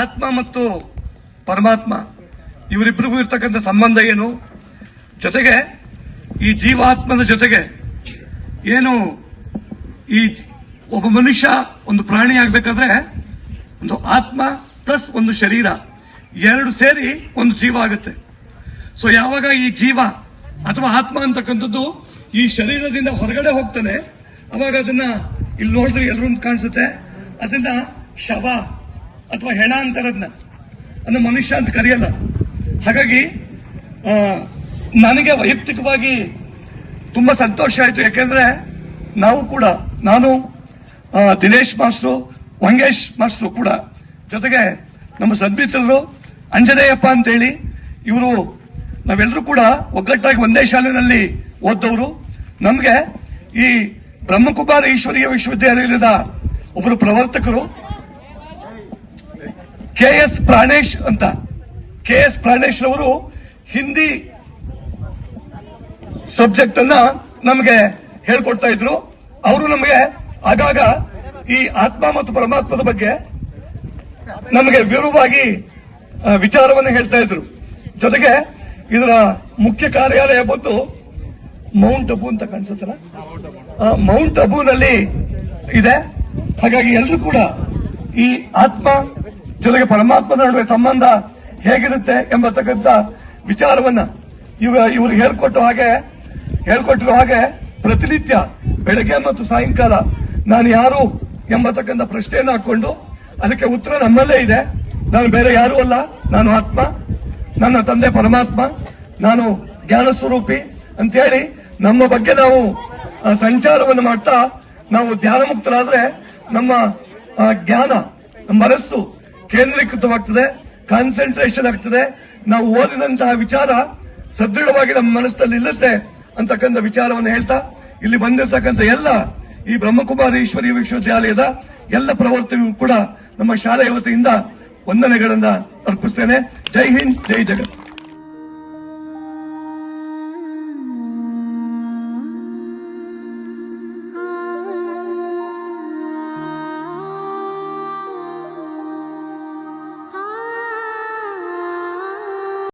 ಆತ್ಮ ಮತ್ತು ಪರಮಾತ್ಮ ಇವರಿಬ್ಬರಿಗೂ ಇರ್ತಕ್ಕಂಥ ಸಂಬಂಧ ಏನು? ಜೊತೆಗೆ ಈ ಜೀವಾತ್ಮದ ಜೊತೆಗೆ ಏನು ಈ ಒಬ್ಬ ಮನುಷ್ಯ ಒಂದು ಪ್ರಾಣಿ ಆಗಬೇಕಾದ್ರೆ ಒಂದು ಆತ್ಮ ಪ್ಲಸ್ ಒಂದು ಶರೀರ ಎರಡು ಸೇರಿ ಒಂದು ಜೀವ ಆಗುತ್ತೆ. ಸೊ ಯಾವಾಗ ಈ ಜೀವ ಅಥವಾ ಆತ್ಮ ಅಂತಕ್ಕಂಥದ್ದು ಈ ಶರೀರದಿಂದ ಹೊರಗಡೆ ಹೋಗ್ತಾನೆ, ಅವಾಗ ಅದನ್ನ ಇಲ್ಲಿ ನೋಡಿದ್ರೆ ಎಲ್ಲರೂ ಕಾಣಿಸುತ್ತೆ. ಅದನ್ನ ಶವ ಅಥವಾ ಹೆಣ ಅಂತಾರದ್ನ. ಅಂದ್ರೆ ಮನುಷ್ಯ ಅಂತ ಕರೆಯಲ್ಲ. ಹಾಗಾಗಿ ನನಗೆ ವೈಯಕ್ತಿಕವಾಗಿ ತುಂಬಾ ಸಂತೋಷ ಆಯ್ತು. ಯಾಕೆಂದ್ರೆ ನಾವು ಕೂಡ, ನಾನು ದಿನೇಶ್ ಮಾಸ್ಟ್ರು ವಂಗೇಶ್ ಮಾಸ್ಟ್ರು ಕೂಡ ಜೊತೆಗೆ ನಮ್ಮ ಸದ್ಮಿತ್ರರು ಅಂಜನೇಯಪ್ಪ ಅಂತೇಳಿ ಇವರು ನಾವೆಲ್ಲರೂ ಕೂಡ ಒಗ್ಗಟ್ಟಾಗಿ ಒಂದೇ ಶಾಲೆಯಲ್ಲಿ ಓದ್ದವರು. ನಮಗೆ ಈ ಬ್ರಹ್ಮಕುಮಾರ ಈಶ್ವರೀಯ ವಿಶ್ವವಿದ್ಯಾಲಯದ ಒಬ್ಬರು ಪ್ರವರ್ತಕರು ಕೆ ಎಸ್ ಪ್ರಾಣೇಶ್ ಅಂತ. ಕೆ ಎಸ್ ಪ್ರಾಣೇಶ್ ಅವರು ಹಿಂದಿ ಸಬ್ಜೆಕ್ಟ್ ಅನ್ನ ನಮಗೆ ಹೇಳ್ಕೊಡ್ತಾ ಇದ್ರು. ಅವರು ನಮಗೆ ಆಗಾಗ ಈ ಆತ್ಮ ಮತ್ತು ಪರಮಾತ್ಮದ ಬಗ್ಗೆ ನಮಗೆ ವಿವರವಾಗಿ ವಿಚಾರವನ್ನು ಹೇಳ್ತಾ ಇದ್ರು. ಜೊತೆಗೆ ಇದರ ಮುಖ್ಯ ಕಾರ್ಯಾಲಯ ಬಂದು ಮೌಂಟ್ ಅಬು ಅಂತ ಕಾಣಿಸುತ್ತಲ್ಲ? ಮೌಂಟ್ ಅಬುನಲ್ಲಿ ಇದೆ. ಹಾಗಾಗಿ ಎಲ್ಲರೂ ಕೂಡ ಈ ಆತ್ಮ ಜೊತೆಗೆ ಪರಮಾತ್ಮನ ನಡುವೆ ಸಂಬಂಧ ಹೇಗಿರುತ್ತೆ ಎಂಬತಕ್ಕಂಥ ವಿಚಾರವನ್ನ ಇವ ಇವರು ಹೇಳ್ಕೊಟ್ಟು ಹಾಗೆ ಹೇಳ್ಕೊಟ್ಟಿರೋ ಹಾಗೆ ಪ್ರತಿನಿತ್ಯ ಬೆಳಗ್ಗೆ ಮತ್ತು ಸಾಯಂಕಾಲ ನಾನು ಯಾರು ಎಂಬತಕ್ಕಂಥ ಪ್ರಶ್ನೆಯನ್ನು ಹಾಕೊಂಡು ಅದಕ್ಕೆ ಉತ್ತರ ನಮ್ಮಲ್ಲೇ ಇದೆ. ನಾನು ಬೇರೆ ಯಾರೂ ಅಲ್ಲ. ನಾನು ಆತ್ಮ. ನನ್ನ ತಂದೆ ಪರಮಾತ್ಮ. ನಾನು ಜ್ಞಾನ ಸ್ವರೂಪಿ. ಅಂತೇಳಿ ನಮ್ಮ ಬಗ್ಗೆ ನಾವು ಸಂಚಾರವನ್ನು ಮಾಡ್ತಾ ನಾವು ಧ್ಯಾನ ಮುಕ್ತರಾದ್ರೆ ನಮ್ಮ ಜ್ಞಾನ, ಮನಸ್ಸು ಕೇಂದ್ರೀಕೃತವಾಗ್ತದೆ ಕಾನ್ಸಂಟ್ರೇಷನ್ ಆಗ್ತದೆ. ನಾವು ಓದಿದಂತಹ ವಿಚಾರ ಸದೃಢವಾಗಿ ನಮ್ಮ ಮನಸ್ಸಲ್ಲಿ ನಿಲ್ಲುತ್ತೆ ಅಂತಕ್ಕಂಥ ವಿಚಾರವನ್ನು ಹೇಳ್ತಾ, ಇಲ್ಲಿ ಬಂದಿರತಕ್ಕಂಥ ಎಲ್ಲ ಈ ಬ್ರಹ್ಮಕುಮಾರಿ ಈಶ್ವರಿ ವಿಶ್ವವಿದ್ಯಾಲಯದ ಎಲ್ಲ ಪ್ರವರ್ತನೆಯೂ ಕೂಡ ನಮ್ಮ ಶಾಲೆಯ ವತಿಯಿಂದ ವಂದನೆಗಳನ್ನ ಅರ್ಪಿಸ್ತೇನೆ. ಜೈ ಹಿಂದ್, ಜೈ ಜಗತ್.